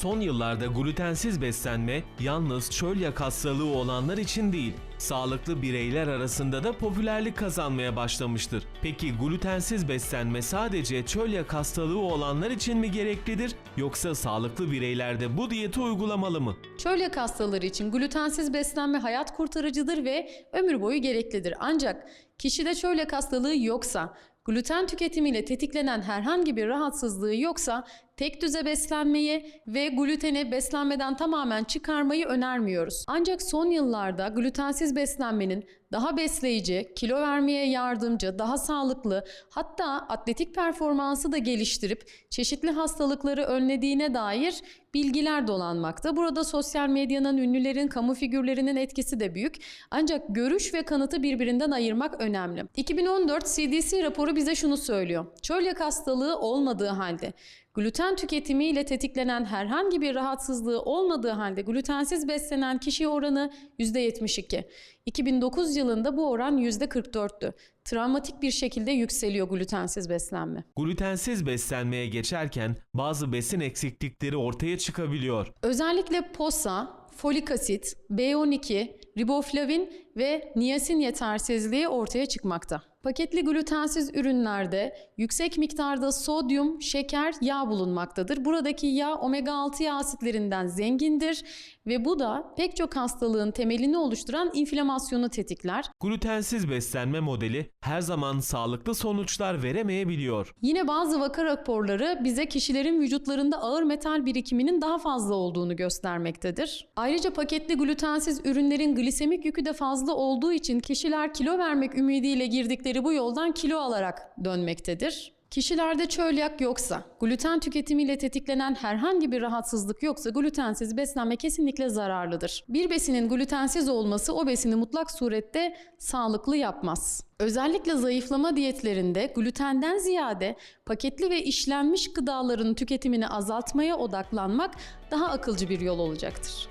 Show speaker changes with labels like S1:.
S1: Son yıllarda glutensiz beslenme yalnız çölyak hastalığı olanlar için değil, sağlıklı bireyler arasında da popülerlik kazanmaya başlamıştır. Peki glutensiz beslenme sadece çölyak hastalığı olanlar için mi gereklidir yoksa sağlıklı bireyler de bu diyeti uygulamalı mı?
S2: Çölyak hastaları için glutensiz beslenme hayat kurtarıcıdır ve ömür boyu gereklidir. Ancak kişide çölyak hastalığı yoksa, gluten tüketimiyle tetiklenen herhangi bir rahatsızlığı yoksa tek düze beslenmeyi ve gluteni beslenmeden tamamen çıkarmayı önermiyoruz. Ancak son yıllarda glutensiz beslenmenin daha besleyici, kilo vermeye yardımcı, daha sağlıklı, hatta atletik performansı da geliştirip çeşitli hastalıkları önlediğine dair bilgiler dolanmakta. Burada sosyal medyanın, ünlülerin, kamu figürlerinin etkisi de büyük. Ancak görüş ve kanıtı birbirinden ayırmak önemli. 2014 CDC raporu bize şunu söylüyor. Çölyak hastalığı olmadığı halde Gluten tüketimiyle tetiklenen herhangi bir rahatsızlığı olmadığı halde glutensiz beslenen kişi oranı %72. 2009 yılında bu oran %44'tü. Travmatik bir şekilde yükseliyor glutensiz beslenme.
S1: Glutensiz beslenmeye geçerken bazı besin eksiklikleri ortaya çıkabiliyor.
S2: Özellikle posa, folik asit, B12, riboflavin ve niyasin yetersizliği ortaya çıkmakta. Paketli glutensiz ürünlerde yüksek miktarda sodyum, şeker, yağ bulunmaktadır. Buradaki yağ omega 6 yağ asitlerinden zengindir ve bu da pek çok hastalığın temelini oluşturan inflamasyonu tetikler.
S1: Glutensiz beslenme modeli her zaman sağlıklı sonuçlar veremeyebiliyor.
S2: Yine bazı vaka raporları bize kişilerin vücutlarında ağır metal birikiminin daha fazla olduğunu göstermektedir. Ayrıca paketli glutensiz ürünlerin glisemik yükü de fazla olduğu için kişiler kilo vermek ümidiyle girdikleri bu yoldan kilo alarak dönmektedir. Kişilerde çölyak yoksa, gluten tüketimiyle tetiklenen herhangi bir rahatsızlık yoksa glutensiz beslenme kesinlikle zararlıdır. Bir besinin glutensiz olması o besini mutlak surette sağlıklı yapmaz. Özellikle zayıflama diyetlerinde glutenden ziyade paketli ve işlenmiş gıdaların tüketimini azaltmaya odaklanmak daha akılcı bir yol olacaktır.